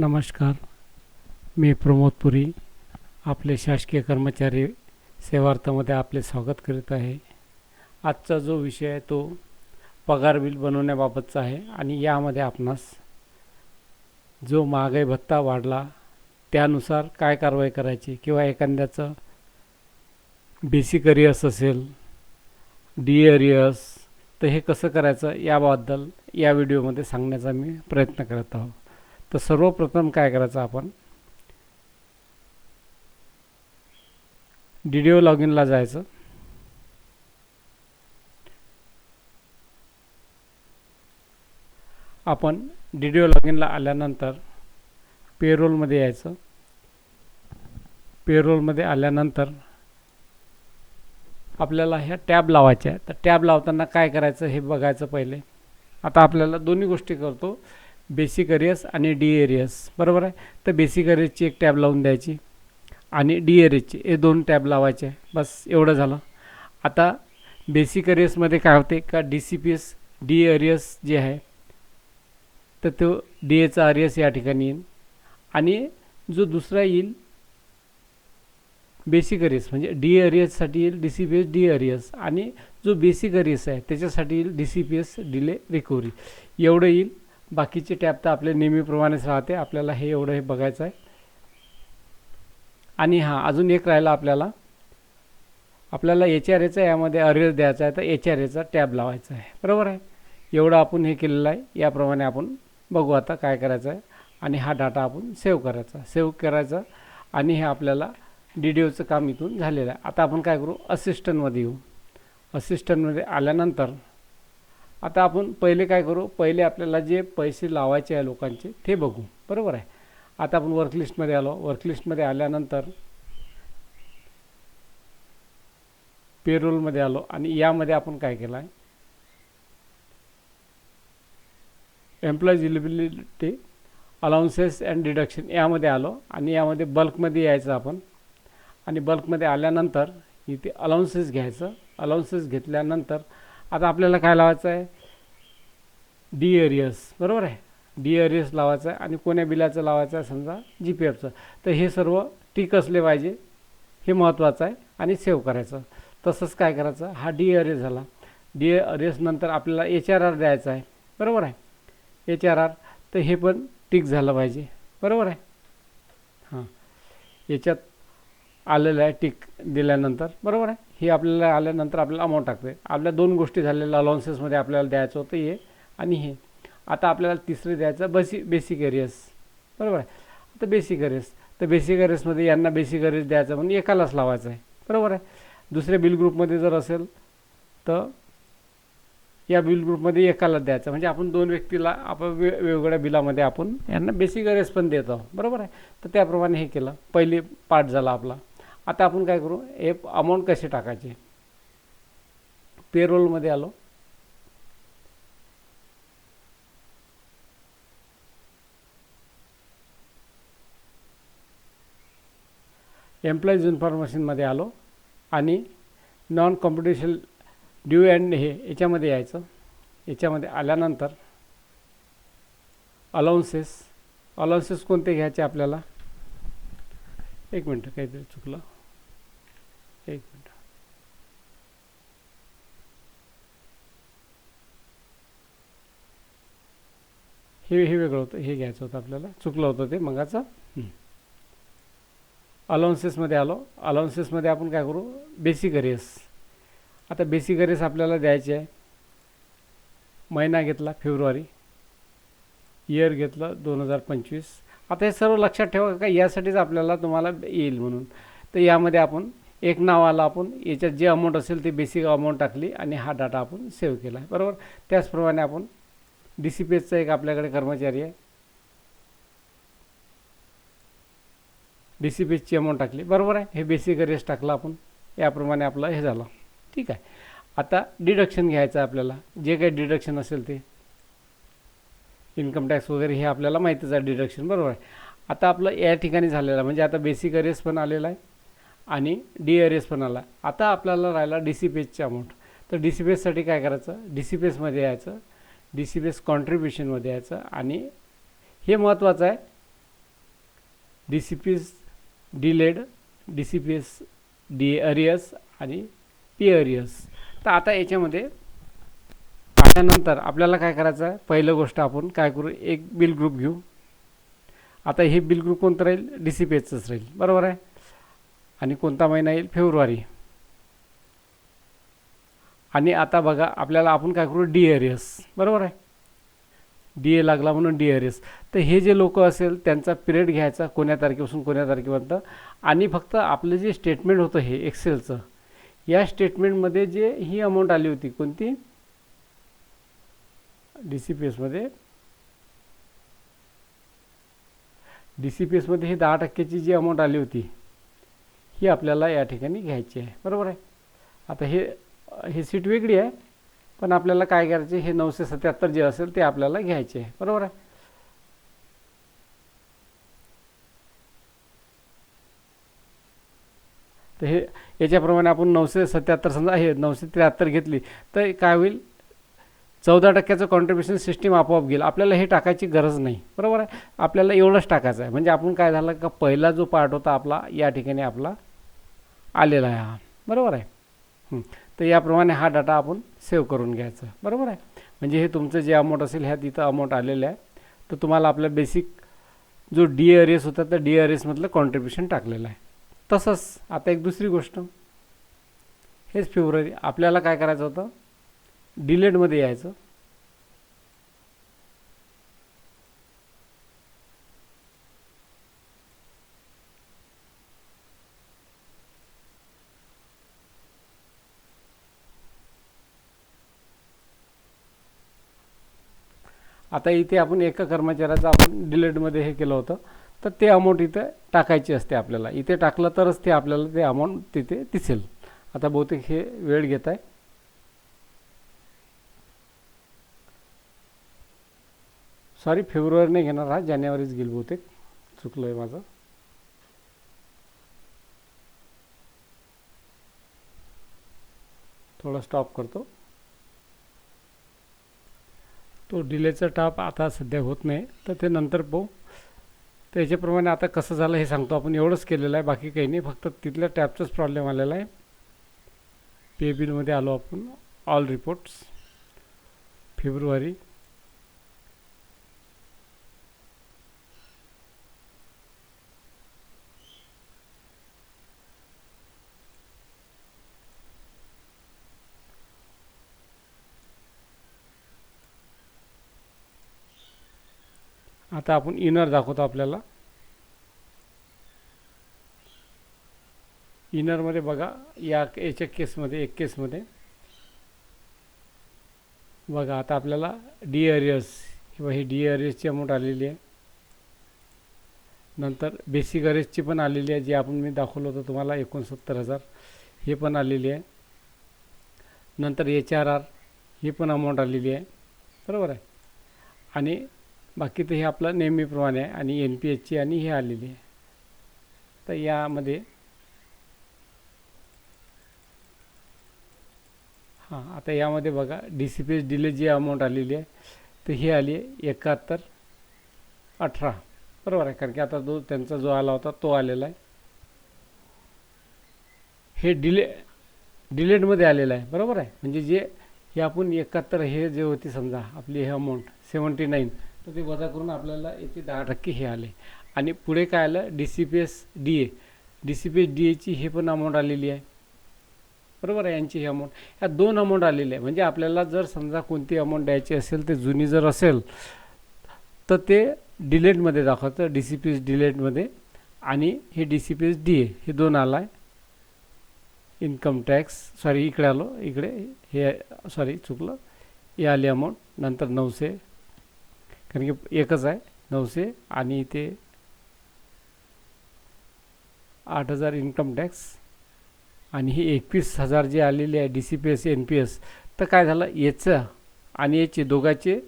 नमस्कार. मी प्रमोद पुरी आपले शासकीय कर्मचारी सेवार्थामध्ये आपले स्वागत करीत आहे. आजचा जो विषय आहे तो पगार बिल बनवण्याबाबतचा आहे आणि यामध्ये आपणास जो महागाई भत्ता वाढला त्यानुसार काय कारवाई करायची किंवा एखाद्याचं बेसिक अरियस असेल डी अरियस तर हे कसं करायचं याबद्दल या व्हिडिओमध्ये सांगण्याचा मी प्रयत्न करत आहोत. तर सर्वप्रथम काय करायचं आपण? डी डी ओ लॉग इनला जायचं. आपण डी डी ओ लॉग इनला आल्यानंतर पेरोलमध्ये यायचं पेरोलमध्ये आल्यानंतर आपल्याला ह्या टॅब लावायच्या आहे तर टॅब लावताना काय करायचं हे बघायचं पहिले. आता आपल्याला दोन्ही गोष्टी करतो. बेसिक एरियस आणि डी एरियस बरोबर आहे? तर बेसिक एरियसची एक टॅब लावून द्यायची आणि डी एरियसची हे दोन टॅब लावायचे बस एवढं झालं. आता बेसिक एरियसमध्ये काय होते? का D C P S D arrears जे आहे तर तो डी एचा एरियस या ठिकाणी येईल. आणि जो दुसरा येईल बेसिक अरियस म्हणजे डी एरियससाठी येईल D C P S D arrears आणि जो बेसिक अरियस आहे त्याच्यासाठी येईल D C P S delay recovery एवढं येईल. बाकीचे टॅब तर आपले नेहमीप्रमाणेच राहते. आपल्याला हे एवढं हे बघायचं आहे. आणि हां अजून एक राहिला आपल्याला. आपल्याला एच आर एचा यामध्ये अरियर द्यायचा आहे तर एच आर एचा टॅब लावायचा आहे. बरोबर आहे? एवढं आपण हे केलेलं आहे. याप्रमाणे आपण बघू आता काय करायचं आहे. आणि हा डाटा आपण सेव्ह करायचा सेव्ह करायचा आणि हे आपल्याला डी डी ओचं काम इथून झालेलं आहे. आता आपण काय करू? असिस्टंटमध्ये येऊ. असिस्टंटमध्ये आल्यानंतर आता आपण पहिले काय करू? पहिले आपल्याला जे पैसे लावायचे आहे लोकांचे ते बघू. बरोबर आहे? आता आपण वर्कलिस्टमध्ये आलो. वर्कलिस्टमध्ये आल्यानंतर पेरोलमध्ये आलो आणि यामध्ये आपण काय केलं आहे employees eligibility allowances and deduction यामध्ये आलो आणि यामध्ये बल्कमध्ये यायचं आपण. आणि बल्कमध्ये आल्यानंतर इथे अलाउन्सेस घ्यायचं. अलाउन्सेस घेतल्यानंतर आता आपल्याला काय लावायचं आहे? डी एरियस बरोबर आहे? डी एरियस लावायचं आहे आणि कोण्या बिलाचं लावायचं आहे समजा? जी पी एफचं तर हे सर्व टिक असले पाहिजे. हे महत्त्वाचं आहे आणि सेव्ह करायचं. तसंच काय करायचं? हा डी एरियस झाला. डी एरियस नंतर आपल्याला एच आर आर द्यायचा आहे. बरोबर आहे? एच आर आर तर हे पण टिक झालं पाहिजे. बरोबर आहे? हां. याच्यात आलेलं आहे टिक दिल्यानंतर. बरोबर आहे? हे आपल्याला आल्यानंतर आपल्याला अमाऊंट टाकते आपल्या दोन गोष्टी झालेल्या अलाउन्सेसमध्ये आपल्याला द्यायचं होतं हे आणि हे. आता आपल्याला तिसरे द्यायचं बसी बेसिक एरियस बरोबर आहे? आता बेसिक एरियस तर बेसिक एरियसमध्ये यांना बेसिक एरियस द्यायचं म्हणून एकालाच लावायचं आहे. बरोबर आहे? दुसऱ्या बिल ग्रुपमध्ये जर असेल तर या बिल ग्रुपमध्ये एकाला द्यायचं. म्हणजे आपण दोन व्यक्तीला आपण वे वेगवेगळ्या बिलामध्ये आपण यांना बेसिक एरियस पण देत आहोत. बरोबर आहे? तर त्याप्रमाणे हे केलं. पहिले पार्ट झाला आपला. आता आपण काय करू? हे अमाऊंट कसे टाकायचे? पेरोलमध्ये आलो. एम्प्लॉईज इन्फॉर्मेशनमध्ये आलो आणि नॉन कॉम्पिटिशन ड्यू अँड हे याच्यामध्ये यायचं. याच्यामध्ये आल्यानंतर अलाउन्सेस अलाउन्सेस कोणते घ्यायचे आपल्याला? एक मिनटं काहीतरी चुकलं एक मिनटं हे हे वेगळं होतं. हे घ्यायचं होतं आपल्याला. चुकलं होतं ते मगाचं. अलाउन्सेसमध्ये आलो. अलाउन्सेसमध्ये आपण काय करू? बेसिक अरियस आता बेसिक अरियस आपल्याला द्यायचे आहे. महिना घेतला फेब्रुवारी. इयर घेतलं दोन हजार पंचवीस. आता हे सर्व लक्षात ठेवा का यासाठीच आपल्याला तुम्हाला येईल म्हणून. तर यामध्ये आपण एक नावाला आपण याच्यात जे अमाऊंट असेल ते बेसिक अमाऊंट टाकली आणि हा डाटा आपण सेव्ह केला आहे. बरोबर? त्याचप्रमाणे आपण डी सी पी एसचा एक आपल्याकडे कर्मचारी आहे. डी सी पी एसची अमाऊंट टाकली. बरोबर आहे? हे बेसिक रेस टाकलं आपण. याप्रमाणे आपलं हे झालं. ठीक आहे. आता डिडक्शन घ्यायचं आहे आपल्याला. जे काही डिडक्शन असेल ते. इन्कम टॅक्स वगैरे हे आपल्याला माहितीच आहे डिडक्शन बरोबर आहे? आता आपलं या ठिकाणी झालेलं आहे. म्हणजे आता बेसिक अरेस पण आलेला आहे आणि डी अरेस पण आला आता आपल्याला राहिला डी सी पी एसची अमाऊंट तर डी सी पी एससाठी काय करायचं? डी सी पी एसमध्ये यायचं. डी सी पी एस कॉन्ट्रीब्युशनमध्ये यायचं. आणि हे महत्त्वाचं आहे D C P S delayed D C P S D arrears आणि पी अरियस तर आता याच्यामध्ये पाहिल्यानंतर आपल्याला काय करायचं आहे? पहिलं गोष्ट आपण काय करू? एक बिल ग्रुप घेऊ. आता हे बिल ग्रुप कोणतं राहील? डी सी पी एचचंच राहील. बरोबर आहे? आणि कोणता महिना येईल? फेब्रुवारी. आणि आता बघा आपल्याला आपण काय करू? डी एरियस बरोबर आहे? डी ए लागला म्हणून डी आर एस तर हे जे लोक असेल त्यांचा पिरियड घ्यायचा कोण्या तारखेपासून कोण्या तारखेपर्यंत. आणि फक्त आपलं जे स्टेटमेंट होतं हे एक्सेलचं या स्टेटमेंटमध्ये जे ही अमाऊंट आली होती कोणती? डी सी पी एसमध्ये डी सी पी एसमध्ये ही दहा टक्क्याची जी अमाऊंट आली होती ही आपल्याला या ठिकाणी घ्यायची आहे. बरोबर आहे? आता हे ही सीट वेगळी आहे पण आपल्याला काय करायचे हे नऊशे सत्याहत्तर जे असेल ते आपल्याला घ्यायचे आहे. बरोबर आहे? तर हे याच्याप्रमाणे आपण नऊशे सत्याहत्तर समजा हे नऊशे त्र्याहत्तर घेतली तर काय होईल? चौदा टक्क्याचं कॉन्ट्रीब्युशन सिस्टीम आपोआप घेईल. आपल्याला हे टाकायची गरज नाही. बरोबर आहे? आपल्याला एवढंच टाकायचं आहे. म्हणजे आपण काय झालं का पहिला जो पार्ट होता आपला या ठिकाणी आपला आलेला आहे हा. बरोबर आहे? तर याप्रमाणे हा डाटा आपण सेव्ह करून घ्यायचा. बरोबर आहे? म्हणजे हे तुमचं जे अमाऊंट असेल ह्या तिथं अमाऊंट आलेलं आहे. तर तुम्हाला आपल्या बेसिक जो डी आर एस होता तर डी आर एसमधलं कॉन्ट्रीब्युशन टाकलेलं आहे. तसंच आता एक दुसरी गोष्ट. हेच फेब्रुवारी आपल्याला काय करायचं होतं? डिलेटमध्ये यायचं. आता इथे आपण एका कर्मचाऱ्याचं आपण डिलेटमध्ये हे केलं होतं. तर ते अमाऊंट इथे टाकायची असते आपल्याला. इथे टाकलं तरच ते आपल्याला ते अमाऊंट तिथे दिसेल. आता बहुतेक हे वेळ घेत आहे. सॉरी फेब्रुवारी नाही घेणार हा. जानेवारीच घेईल बहुतेक. चुकलं आहे माझं. थोडं स्टॉप करतो. तो डिलेचा टाप आता सध्या होत नाही. तर ते नंतर पाहू. त्याच्याप्रमाणे आता कसं झालं हे सांगतो. आपण एवढंच केलेलं आहे. बाकी काही नाही. फक्त तिथल्या टॅपचाच प्रॉब्लेम आलेला आहे. पे बिलमध्ये आलो आपण. ऑल रिपोर्ट्स फेब्रुवारी आता आपण इनर दाखवतो आपल्याला. इनरमध्ये बघा या याच्या केसमध्ये एक केसमध्ये. बघा आता आपल्याला डी अरियर्स किंवा ही डी अरियर्सची अमाऊंट आलेली आहे. नंतर बेसिक अरेजची पण आलेली आहे जी आपण मी दाखवलं होतं तुम्हाला एकोणसत्तर हजार. हे पण आलेली आहे. नंतर एच आर आर ही पण अमाऊंट आलेली आहे. बरोबर आहे? आणि बाकी तर हे आपलं नेहमीप्रमाणे आहे आणि एन पी एचची आणि हे आलेली आहे. तर यामध्ये हां आता यामध्ये बघा D C P S delay जी अमाऊंट आलेली आहे तर ही आली आहे एकाहत्तर अठरा. बरोबर आहे कारण की आता जो त्यांचा जो आला होता तो आलेला आहे. हे डिले डिलेटमध्ये आलेलं आहे बरोबर आहे. म्हणजे जे हे आपण एकाहत्तर हे जे होती समजा आपली हे अमाऊंट सेवन्टी नाईन तर ते वजा करून आपल्याला येथे दहा टक्के हे आले. आणि पुढे काय आलं? D C P S D A D C P S D एची हे पण अमाऊंट आलेली आहे. बरोबर आहे? यांची ही अमाऊंट ह्या दोन अमाऊंट आलेले आहे म्हणजे आपल्याला जर समजा कोणती अमाऊंट द्यायची असेल ते जुनी जर असेल तर ते डिलेटमध्ये दाखवतं. डी सी पी एस डिलेटमध्ये आणि हे D C P S D A हे दोन आलं आहे इन्कम टॅक्स सॉरी इकडे आलो. इकडे हे सॉरी चुकलं. हे आली अमाऊंट नंतर नऊशे. कारण की एकच आहे नऊशे आणि इथे आठ हजार इन्कम टॅक्स आणि ही एकवीस हजार जे आलेले आहे D C P S N P S तर काय झालं? याचं आणि याचे दोघाचे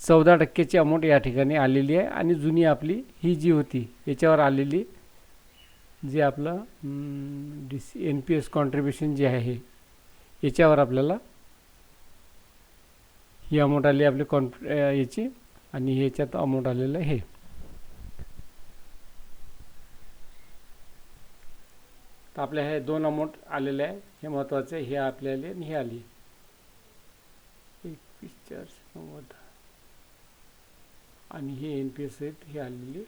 चौदा टक्क्याची अमाऊंट या ठिकाणी आलेली आहे आणि जुनी आपली ही जी होती याच्यावर आलेली जे आपलं D C N P S contribution जे आहे याच्यावर आपल्याला ही अमाऊंट आली आपली कॉन्ट्री याची. आणि ह्याच्यात अमाऊंट आलेलं हे तर आपल्या हे दोन अमाऊंट आलेले आहे. हे महत्त्वाचं हे आपल्याला आणि हे आली. एकवीस आणि हे एन पी एस आहेत हे आलेली.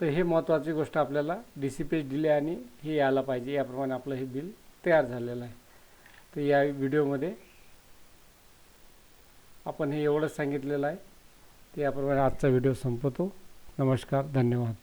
तर हे महत्त्वाची गोष्ट आपल्याला डी सी पेज दिले आणि हे यायला पाहिजे. याप्रमाणे आपलं हे बिल तयार झालेलं आहे. तर या व्हिडिओमध्ये आपण हे एवढंच सांगितलेलं आहे. ते याप्रमाणे आजचा व्हिडिओ संपवतो. नमस्कार धन्यवाद.